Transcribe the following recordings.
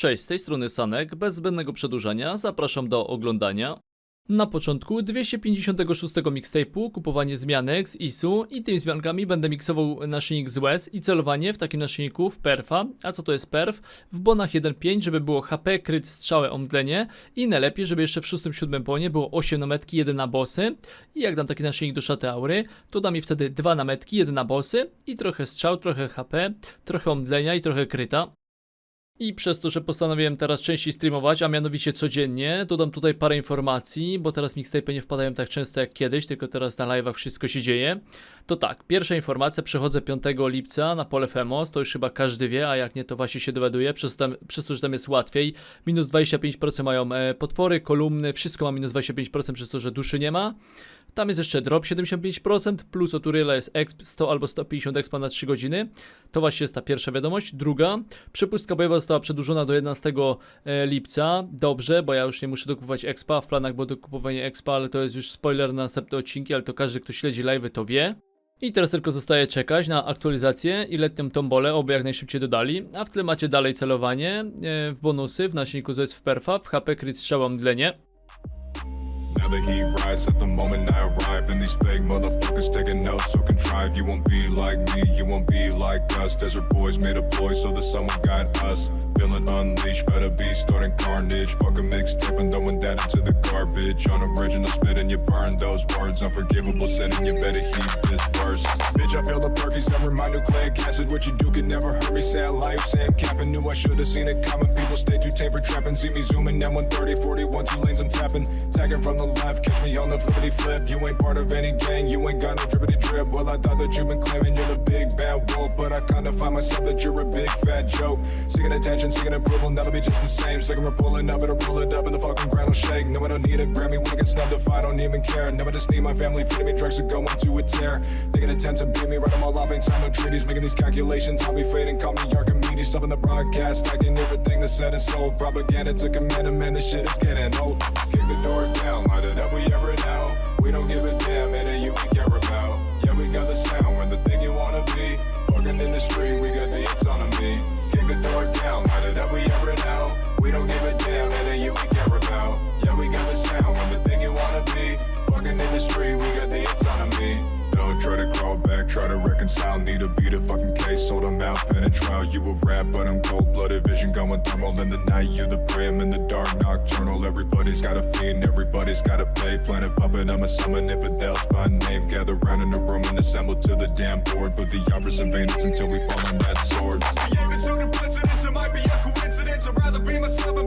Cześć, z tej strony Sanek, bez zbędnego przedłużania, zapraszam do oglądania. Na początku 256 mixtape'u, kupowanie zmianek z ISU i tymi zmiankami będę miksował naszyjnik z łez i celowanie w takim naszyjniku w perfa. A co to jest perf? W bonach 1.5, żeby było HP, kryt, strzałę, omdlenie i najlepiej, żeby jeszcze w 6-7 bonie było 8 na metki, 1 na bossy. I jak dam taki naszyjnik do szaty aury, to da mi wtedy 2 na metki, 1 na bossy i trochę strzał, trochę HP, trochę omdlenia i trochę kryta. I przez to, że postanowiłem teraz częściej streamować, a mianowicie codziennie, dodam tutaj parę informacji, bo teraz mixtape nie wpadają tak często jak kiedyś, tylko teraz na live'ach wszystko się dzieje. To tak, pierwsza informacja, przechodzę 5 lipca na pole Femos, to już chyba każdy wie, a jak nie to właśnie się dowiaduje, przez, tam, przez to, że tam jest łatwiej. Minus 25% mają e, potwory, kolumny, wszystko ma minus 25% przez to, że duszy nie ma. Tam jest jeszcze drop 75%, plus od Uryla jest exp 100 albo 150 expa na 3 godziny. To właśnie jest ta pierwsza wiadomość. Druga, przepustka bojowa została przedłużona do 11 e, lipca. Dobrze, bo ja już nie muszę dokupować expa. W planach było dokupowanie expa, ale to jest już spoiler na następne odcinki, ale to każdy, kto śledzi live, to wie. I teraz tylko zostaje czekać na aktualizację i letnią tombolę, oby jak najszybciej dodali. A w tle macie dalej celowanie e, w bonusy, w nasilniku z w perfa, w HP crit strzała mdlenie. Now the heat rise at the moment I arrive, and these fake motherfuckers taking notes. So contrive, you won't be like me, you won't be like us. Desert boys made a ploy, so the sun will guide us. Feeling unleashed, better be starting carnage. Fuck a mixtape and throwing that into the garbage. Unoriginal spit and you burn those words. Unforgivable sin you better heed this verse. Bitch, I feel the perky summer, my nucleic acid. What you do can never hurt me. Say I life, say I'm capping. Knew I should have seen it coming. People stay too tame for trapping. See me zooming now 130, 41, two lanes I'm tapping. Tagging from the left, catch me on the flippity flip. You ain't part of any gang, you ain't got no drippity drip. Well, I thought that you've been claiming you're the big bad wolf, but I kinda find myself that you're a big fat joke. Seeking attention, seeking approval, never be just the same. Second we're pulling up, it'll pull it up, and the fucking ground will shake. No, I don't need a Grammy I get snubbed if I don't even care. Never just need my family feeding me drugs to go into a tear. They can attempt to beat me, write them all off, ain't time no treaties. Making these calculations, I'll be fading, call me Archimedes. Stopping the broadcast, tagging everything that's said and sold. Propaganda took a minute, man, this shit is getting old. Kick the door down, light it up, we ever now. We don't give a damn, it ain't you we care about. Yeah, we got the sound, we're the thing you wanna be. Fucking in the street, we got the autonomy. To. Need a beat a fucking case, sold them out, pen and trial. You a rap, but I'm cold blooded. Vision going thermal in the night. You the prey, I'm in the dark, nocturnal. Everybody's got a fiend, everybody's got a play. Planet puppet, I'm a summon infidels by name. Gather round in a room and assemble to the damn board. But the operas in vain, until we fall on that sword. Precedence, it might be a coincidence. I'd rather be myself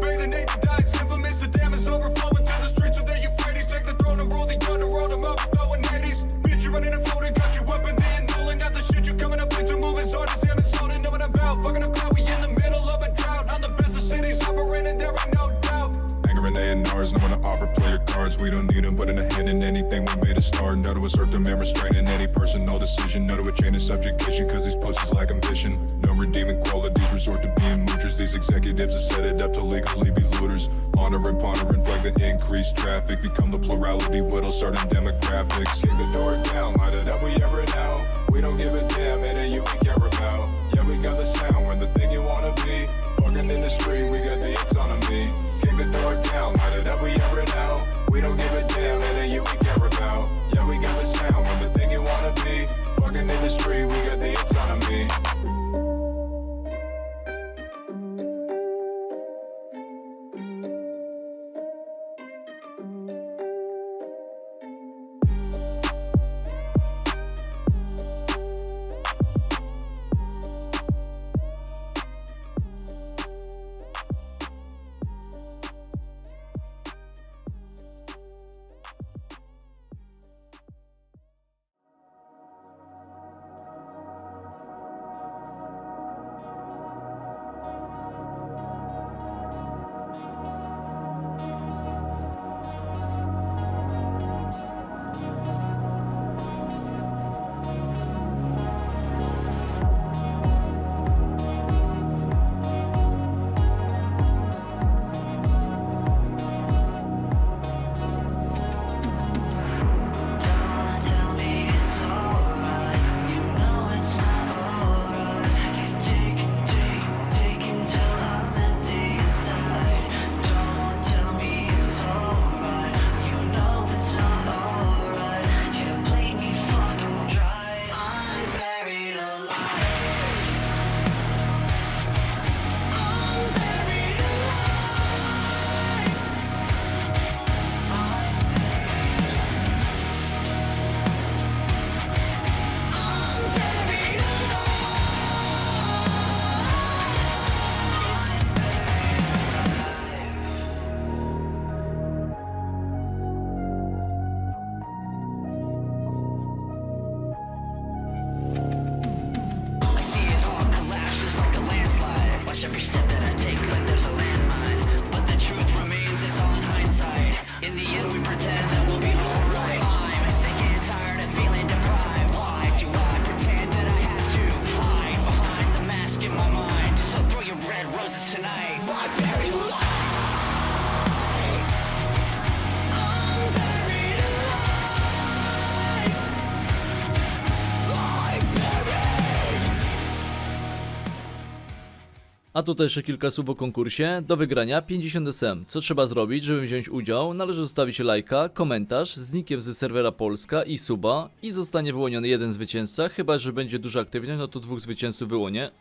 These executives set it up to legally be looters. Honoring, pondering, flag the increased traffic. Become the plurality, whittle certain demographics. Kick the door down, light it up, we ever now. We don't give a damn, it ain't you we care about. Yeah, we got the sound, we're the thing you wanna be. Fucking in the street, we got the autonomy. Kick the door down, light it up, we ever now. A tutaj jeszcze kilka słów o konkursie. Do wygrania 50 SM. Co trzeba zrobić, żeby wziąć udział? Należy zostawić lajka, komentarz z nickiem ze serwera Polska i suba i zostanie wyłoniony jeden zwycięzca, chyba że będzie duża aktywność, no to dwóch zwycięzców wyłonię.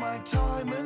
My time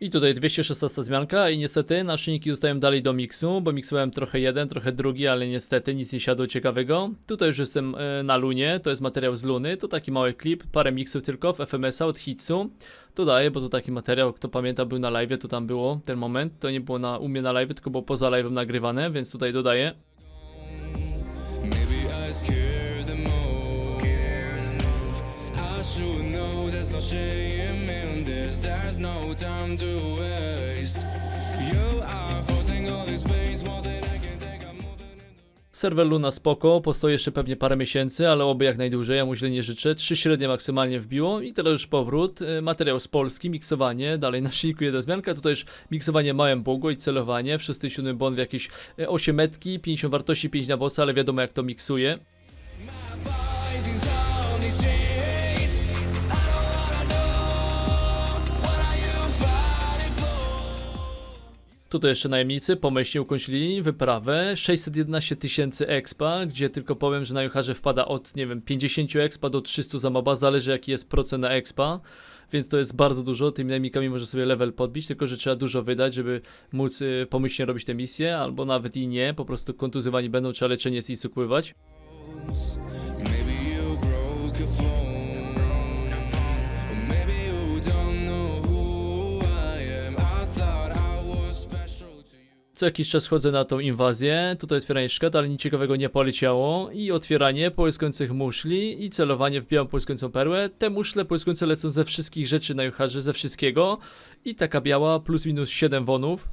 I tutaj 216 zmianka i niestety naszyjniki zostają dalej do miksu, bo miksowałem trochę jeden, trochę drugi, ale niestety nic nie siadło ciekawego. Tutaj już jestem e, na Lunie, to jest materiał z Luny, to taki mały klip, parę miksów tylko w FMS-a od Hitsu. Dodaję, bo to taki materiał, kto pamięta był na live, to tam było ten moment, to nie było na, u mnie na live, tylko było poza live'em nagrywane, więc tutaj dodaję. Scare them all. I should know there's no time to waste. You are forcing all this pain more than I can take. I'm moving in the Serwer Luna spoko, postoję jeszcze pewnie parę miesięcy, ale oby jak najdłużej, ja mu źle nie życzę. Trzy średnie maksymalnie wbiło i teraz już powrót. Y, Materiał z Polski, miksowanie, dalej na silniku jedna zmianka, tutaj już miksowanie małym bogo i celowanie. W 67 błąd w jakieś y, 8 metki, 50 wartości, 5 na bossa, ale wiadomo jak to miksuje. rising Tutaj jeszcze najemnicy pomyślnie ukończyli wyprawę 611 tysięcy expa, gdzie tylko powiem, że na jucharze wpada od, nie wiem, 50 expa do 300 za moba, zależy jaki jest procent na expa, więc to jest bardzo dużo, tymi najemnikami może sobie level podbić, tylko że trzeba dużo wydać, żeby móc y, pomyślnie robić te misje, albo nawet i nie, po prostu kontuzjowani będą, trzeba leczenie z ISU pływać. Maybe you broke phone. Co jakiś czas chodzę na tą inwazję, tutaj otwieranie szkat, ale nic ciekawego nie poleciało i otwieranie połyskujących muszli i celowanie w białą połyskującą perłę. Te muszle połyskujące lecą ze wszystkich rzeczy na jucharze, ze wszystkiego i taka biała plus minus 7 wonów.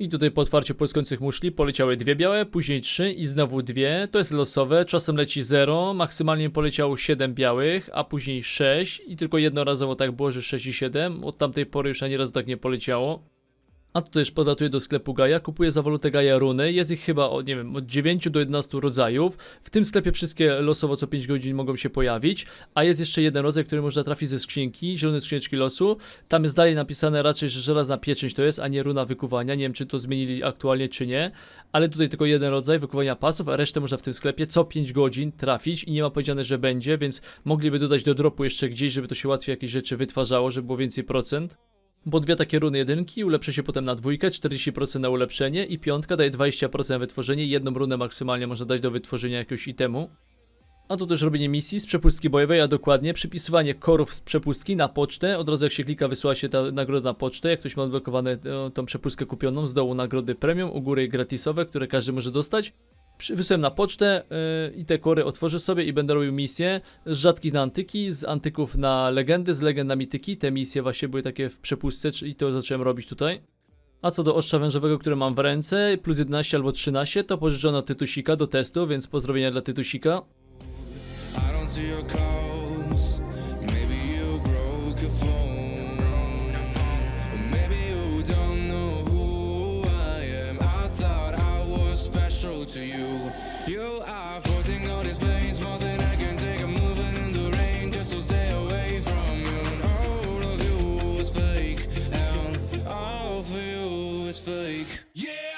I tutaj po otwarciu połyskujących muszli poleciały dwie białe, później trzy i znowu dwie. To jest losowe, czasem leci 0, maksymalnie poleciało 7 białych, a później 6 i tylko jednorazowo tak było, że 6 i 7. Od tamtej pory już ani razu tak nie poleciało. A tu też podatuję do sklepu Gaia, kupuję za walutę Gaia runy, jest ich chyba od, nie wiem, od 9 do 11 rodzajów. W tym sklepie wszystkie losowo co 5 godzin mogą się pojawić, a jest jeszcze jeden rodzaj, który można trafić ze skrzynki, zielone skrzyneczki losu. Tam jest dalej napisane raczej, że żelazna pieczęć to jest, a nie runa wykuwania. Nie wiem, czy to zmienili aktualnie, czy nie, ale tutaj tylko jeden rodzaj wykuwania pasów, a resztę można w tym sklepie co 5 godzin trafić i nie ma powiedziane, że będzie, więc mogliby dodać do dropu jeszcze gdzieś, żeby to się łatwiej jakieś rzeczy wytwarzało, żeby było więcej procent. Bo dwie takie runy jedynki ulepszy się potem na dwójkę, 40% na ulepszenie i piątka daje 20% na wytworzenie. Jedną runę maksymalnie można dać do wytworzenia jakiegoś itemu. A tu też robienie misji z przepustki bojowej, a dokładnie przypisywanie korów z przepustki na pocztę. Od razu jak się klika wysyła się ta nagroda na pocztę. Jak ktoś ma odblokowane e, tą przepustkę kupioną, z dołu nagrody premium, u góry gratisowe, które każdy może dostać. Wysłałem na pocztę yy, i te kory otworzę sobie i będę robił misje z rzadkich na antyki, z antyków na legendy, z legend na mityki. Te misje właśnie były takie w przepustce i to zacząłem robić tutaj. A co do ostrza wężowego, które mam w ręce, plus 11 albo 13, to pożyczono Tytusika do testu, więc pozdrowienia dla Tytusika. I don't see your. Fake. Yeah.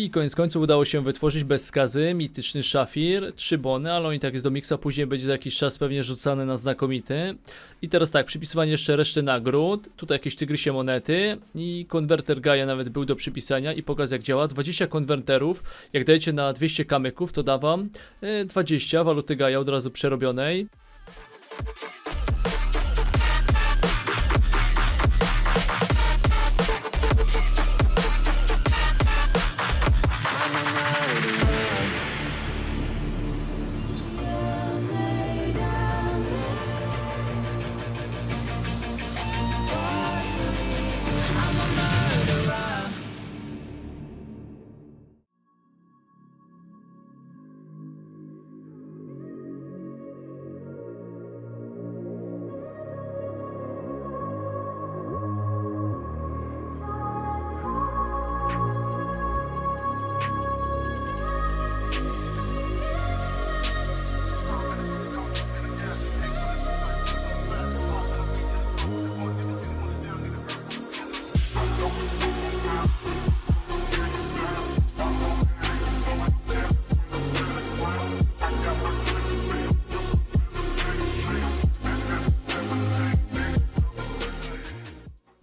I koniec końców udało się wytworzyć bez skazy mityczny szafir, trzy bony, ale on i tak jest do miksa, później będzie za jakiś czas pewnie rzucany na znakomity. I teraz tak, przypisywanie jeszcze reszty nagród, tutaj jakieś tygrysie monety i konwerter Gaia nawet był do przypisania i pokaz jak działa. 20 konwerterów, jak dajecie na 200 kamyków, to dawam e, 20 waluty Gaia od razu przerobionej.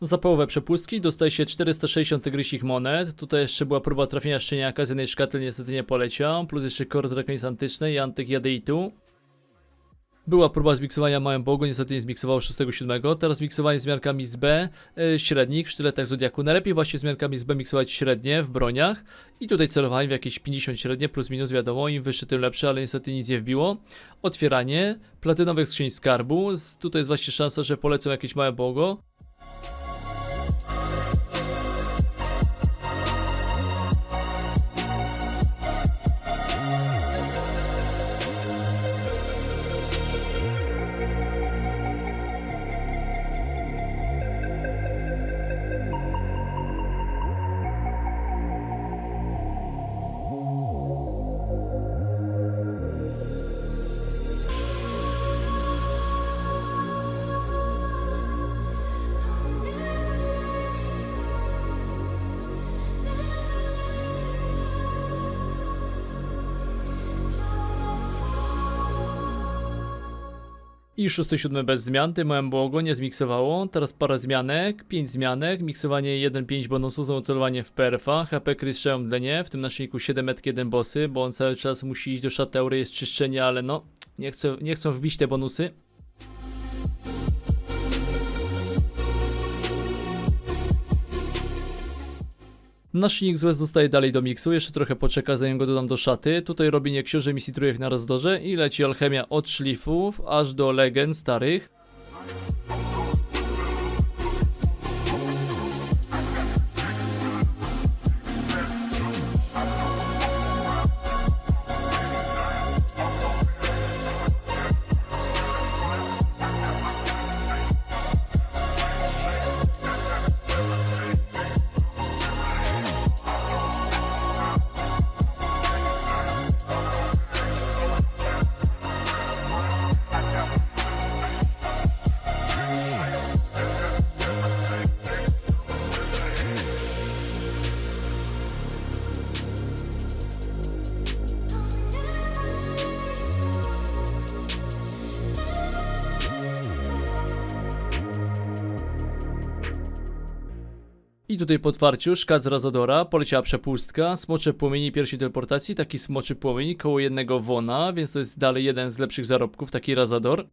Za połowę przepustki dostaje się 460 tygrysich monet. Tutaj jeszcze była próba trafienia szczeniaka z jednej szkaty, niestety nie poleciał. Plus jeszcze kord drakonis antycznej i antyk jadeitu. Była próba zmiksowania małym bogu, niestety nie zmiksowało 6-7. Teraz miksowanie z miarkami z B e, średnich w sztyletach Zodiaku. Najlepiej właśnie z miarkami z B miksować średnie w broniach. I tutaj celowałem w jakieś 50 średnie plus minus wiadomo, im wyższy tym lepszy, ale niestety nic nie wbiło. Otwieranie platynowych skrzyń skarbu. Tutaj jest właśnie szansa, że polecą jakieś małe bogo. I 6-7 bez zmian, tym było nie zmiksowało. Teraz parę zmianek, 5 zmianek, miksowanie 1-5 bonusu za ocelowanie w perfa, HP kryt nie, w tym naszyjniku 7 metki 1 bossy, bo on cały czas musi iść do szateury, jest czyszczenie, ale no, nie, chcę, nie chcą wbić te bonusy. Naszyjnik z West zostaje dalej do miksu, jeszcze trochę poczeka zanim go dodam do szaty. Tutaj robienie książę misji trójek na razdorze i leci alchemia od szlifów aż do legend starych. I tutaj po otwarciu szkat z Razadora poleciała przepustka, smocze płomieni pierwszej teleportacji, taki smoczy płomień koło jednego wona, więc to jest dalej jeden z lepszych zarobków, taki Razador.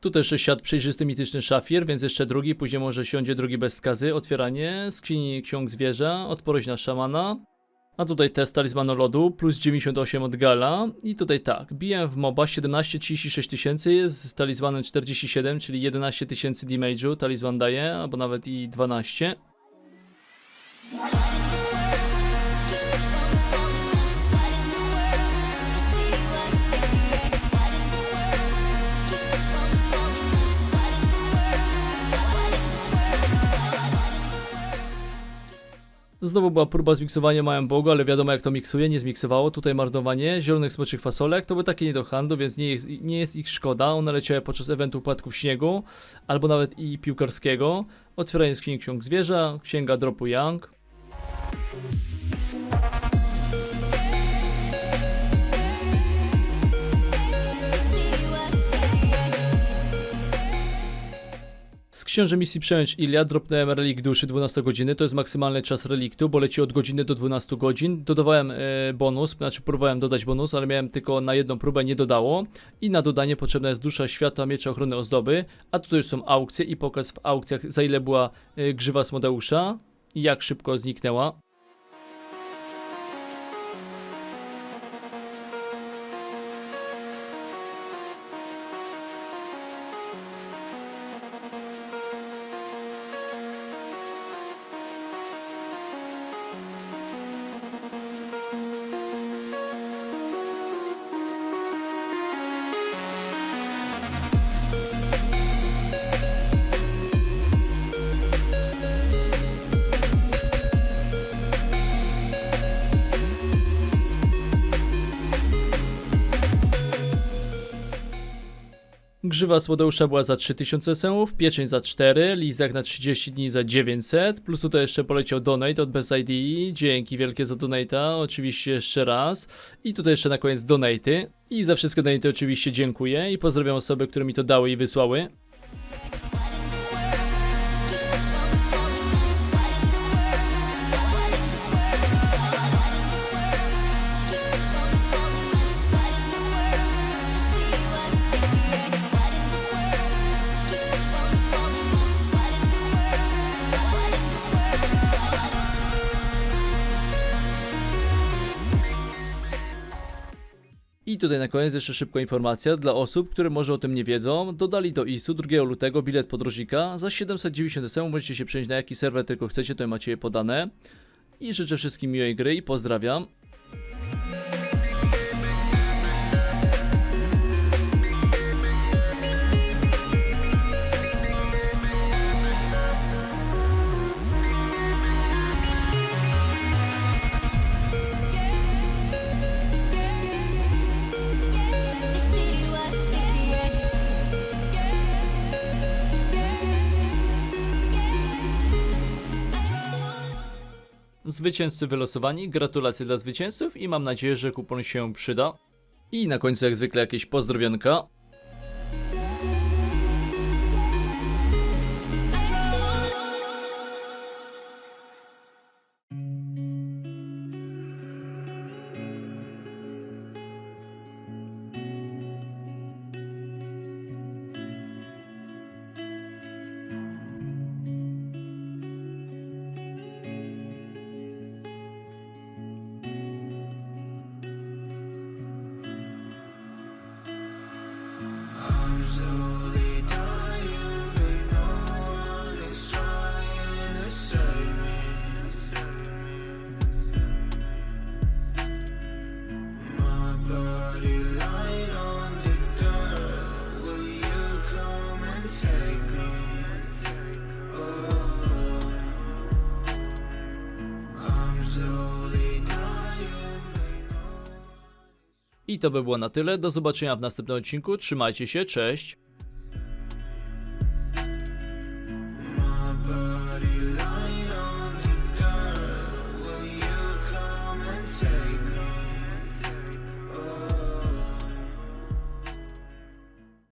Tu też siat przejrzysty mityczny szafir, więc jeszcze drugi, później może siądzie drugi bez skazy, otwieranie, skrzyni ksiąg zwierza, odporność na szamana, a tutaj test talizmanu lodu, plus 98 od Gala. I tutaj tak, biłem w MOBA 17, 36 tysięcy, z talizmanem 47, czyli 11 tysięcy damage'u talizman daje, albo nawet i 12. Znowu była próba zmiksowania małym bogu, ale wiadomo jak to miksuje, nie zmiksowało. Tutaj marnowanie zielonych smoczych fasolek, to były takie nie do handlu, więc nie jest, nie jest ich szkoda. One leciały podczas eventu upadków śniegu, albo nawet i piłkarskiego. Otwieranie skrzyni ksiąg zwierza, księga dropu Young. Z księży misji przejąć Ilia dropnąłem relik duszy 12 godziny, to jest maksymalny czas reliktu, bo leci od godziny do 12 godzin. Dodawałem e, bonus, znaczy próbowałem dodać bonus, ale miałem tylko na jedną próbę, nie dodało. I na dodanie potrzebna jest dusza świata, miecza ochrony ozdoby, a tutaj są aukcje i pokaz w aukcjach za ile była e, grzywa Smodeusza i jak szybko zniknęła. Grzywa Słodeusza była za 3000 semów, pieczeń za 4, lizak na 30 dni za 900, plus tutaj jeszcze poleciał donate od Bez ID, dzięki wielkie za donata, oczywiście jeszcze raz. I tutaj jeszcze na koniec donaty. I za wszystkie donaty oczywiście dziękuję i pozdrawiam osoby, które mi to dały i wysłały. I tutaj na koniec jeszcze szybka informacja dla osób, które może o tym nie wiedzą. Dodali do ISU 2 lutego bilet podróżnika za 790 SEM. Możecie się przenieść na jaki serwer tylko chcecie, to macie je podane. I życzę wszystkim miłej gry i pozdrawiam. Zwycięzcy wylosowani. Gratulacje dla zwycięzców i mam nadzieję, że kupon się przyda. I na końcu jak zwykle jakieś pozdrowionka. To by było na tyle. Do zobaczenia w następnym odcinku. Trzymajcie się, cześć.